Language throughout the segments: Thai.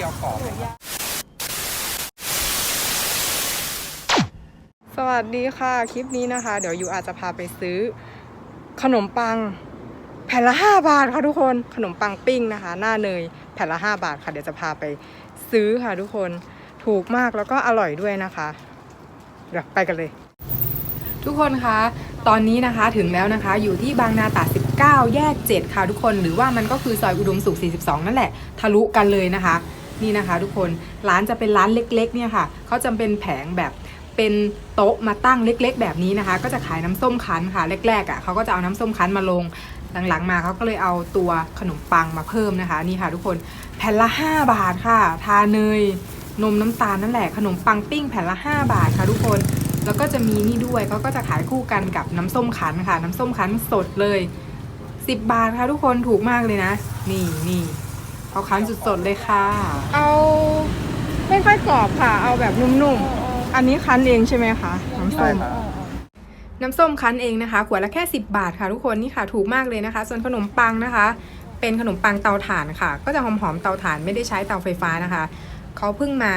กรอบเลยครับสวัสดีค่ะ คลิปนี้นะคะ เดี๋ยวยูอาจจะพาไปซื้อ ขนมปัง แผ่นละ 5 บาทค่ะทุกคนขนมปังปิ้งนะคะ หน้าเนยแผ่นละ 5 บาทค่ะเดี๋ยวจะพาไปซื้อค่ะทุกคนถูกมากแล้วก็อร่อยด้วยนะคะ เดี๋ยวไปกันเลย ทุกคนคะตอนนี้นะคะถึงแล้วนะคะอยู่ที่บางนาตรา19 แยก 7 ค่ะทุกคน หรือว่ามันก็คือซอยอุดมสุข 42 นั่นแหละ ทะลุกันเลยนะคะ นี่นะคะ ทุกคนร้านจะเป็นร้านเล็กๆเนี่ยค่ะเขาจะเป็นแผงแบบเป็นโต๊ะมาตั้งเล็ก ๆ แบบนี้นะคะ ก็จะขายน้ำส้มคั้นค่ะแรกๆอะเขาก็จะเอาน้ำส้มคั้นมาลงหลังๆมาเขาก็เลยเอาตัวขนมปังมาเพิ่มนะคะนี่ค่ะ ทุกคนแผ่นละ 5 บาทค่ะ ทาเนยนมน้ำตาลนั่นแหละขนมปังปิ้งแผ่นละ 5 บาทค่ะ ทุกคนแล้วก็จะมีนี่ด้วยเขาก็จะขายคู่กันกับน้ำส้มคั้นค่ะ น้ำส้มคั้นสดเลย 10 บาทค่ะทุกคนถูกมากเลยนะ นี่นี่ เขาคั้นสดๆเลยค่ะ เอาไม่ค่อยกรอบค่ะ เอาแบบนุ่มๆ อันนี้คั้นเองใช่ไหมคะน้ำใช่ส้มครับน้ำส้มคั้นเองนะคะ ขวดละแค่ 10 บาทค่ะทุกคนนี่ค่ะถูกมากเลยนะคะ ส่วนขนมปังนะคะ เป็นขนมปังเตาถ่านค่ะ ก็จะหอมๆเตาถ่านไม่ได้ใช้เตาไฟฟ้านะคะเขาเพิ่งมา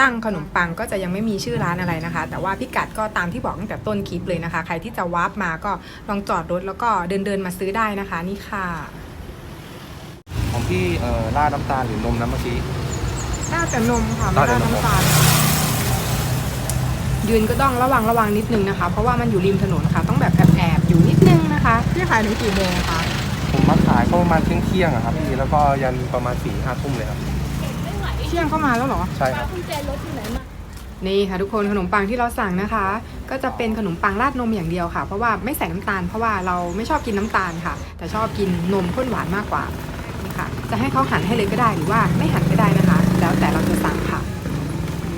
ตั้งขนมปังก็จะยังไม่มีชื่อร้านอะไรนะคะ แต่ว่าพิกัดก็ตามที่บอกตั้งแต่ต้นคลิปเลยนะคะ ใครที่จะวาร์ปมาก็ลองจอดรถแล้วก็เดินเดินๆมาซื้อได้นะคะ นี่ค่ะ ของพี่เอ่อราดน้ำตาลหรือนมน้ำเมื่อกี้ น่าจะนมค่ะไม่น่าได้จะนม น้ำตาลยืนก็ต้องระวังระวังนิดนึงนะคะ เพราะว่ามันอยู่ริมถนนค่ะ ต้องแบบแอบๆอยู่นิดนึงนะคะพี่ขายถึงกี่โมงคะผมมาขายก็ประมาณเที่ยงเที่ยงๆอะครับพี่แล้วก็ยันประมาณสี่ห้าทุ่มเลยครับเที่ยงเข้ามาแล้วเหรอ ใช่ครับกุญแจรถอยู่ไหนมา นี่ค่ะทุกคนขนมปังที่เราสั่งนะคะ ก็จะเป็นขนมปังราดนมอย่างเดียวค่ะ เพราะว่าไม่ใส่น้ำตาล เพราะว่าเราไม่ชอบกินน้ำตาลค่ะ แต่ชอบกินนมข้นหวานมากกว่านี่ค่ะ จะให้เขาหั่นให้เลยก็ได้หรือว่าไม่หั่นก็ได้นะคะ แล้วแต่เราจะสั่งค่ะ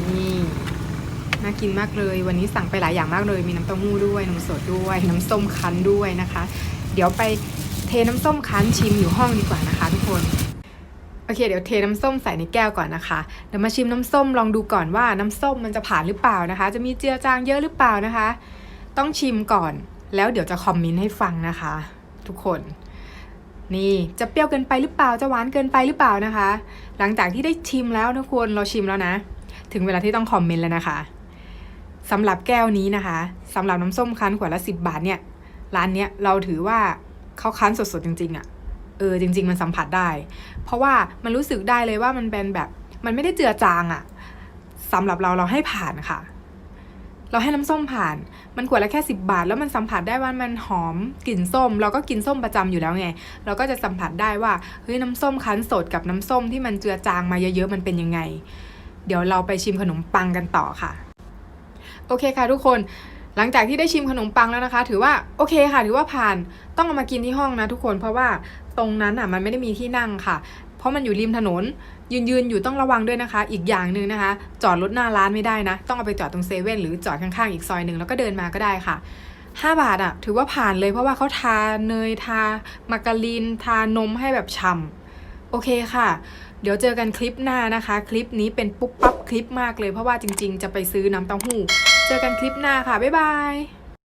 นี่น่ากินมากเลย วันนี้สั่งไปหลายอย่างมากเลย มีน้ำเต้าหู้ด้วยนมสดด้วย น้ำส้มคั้นด้วยนะคะ เดี๋ยวไปเทน้ำส้มคั้นชิมอยู่ห้องดีกว่านะคะ ทุกคนโอเคเดี๋ยวเทน้ำส้มใส่ในแก้วก่อนนะคะเดี๋ยวมาชิมน้ำส้มลองดูก่อนว่าน้ำส้มมันจะผ่านหรือเปล่านะคะ จะมีเจือจางเยอะหรือเปล่านะคะ ต้องชิมก่อน แล้วเดี๋ยวจะคอมเมนต์ให้ฟังนะคะ ทุกคน นี่จะเปรี้ยวเกินไปหรือเปล่าจะหวานเกินไปหรือเปล่านะคะ หลังจากที่ได้ชิมแล้วทุกคนเราชิมแล้วนะ ถึงเวลาที่ต้องคอมเมนต์แล้วนะคะสำหรับแก้วนี้นะคะสำหรับน้ำส้มคั้นขวดละสิบบาทเนี่ยร้านเนี้ยเราถือว่าเขาคั้นสดๆจริงๆอะ่ะเออจริง ๆ มันสัมผัสได้ เพราะว่ามันรู้สึกได้เลยว่ามันเป็นแบบมันไม่ได้เจือจางอะสำหรับเราเราให้ผ่านค่ะ เราให้น้ำส้มผ่าน มันขวดละแค่ 10 บาท แล้วมันสัมผัสได้ว่ามันหอมกลิ่นส้ม เราก็กินส้มประจำอยู่แล้วไง เราก็จะสัมผัสได้ว่าเฮ้ยน้ำส้มคั้นสดกับน้ำส้มที่มันเจือจางมาเยอะๆมันเป็นยังไง เดี๋ยวเราไปชิมขนมปังกันต่อค่ะ โอเคค่ะทุกคนหลังจากที่ได้ชิมขนมปังแล้วนะคะ ถือว่าโอเคค่ะ ถือว่าผ่านต้องเอามากินที่ห้องนะทุกคนเพราะว่าตรงนั้นอะมันไม่ได้มีที่นั่งค่ะ ราะมันอยู่ริมถนน ยืนยืนอยู่ต้องระวังด้วยนะคะ อีกอย่างหนึ่งนะคะ จอดรถหน้าร้านไม่ได้นะ ต้องเอาไปจอดตรงเซเว่นหรือจอดข้างๆอีกซอยหนึ่งแล้วก็เดินมาก็ได้ค่ะ5 บาทอะถือว่าผ่านเลยเพราะว่าเขาทาเนยทามาการีนทานมให้แบบฉ่ำโอเคค่ะ เดี๋ยวเจอกันคลิปหน้านะคะ คลิปนี้เป็นปุ๊บปั๊บคลิปมากเลยเพราะว่าจริง ๆ จะไปซื้อน้ำเต้าหู้ เจอกันคลิปหน้าค่ะ บ๊ายบาย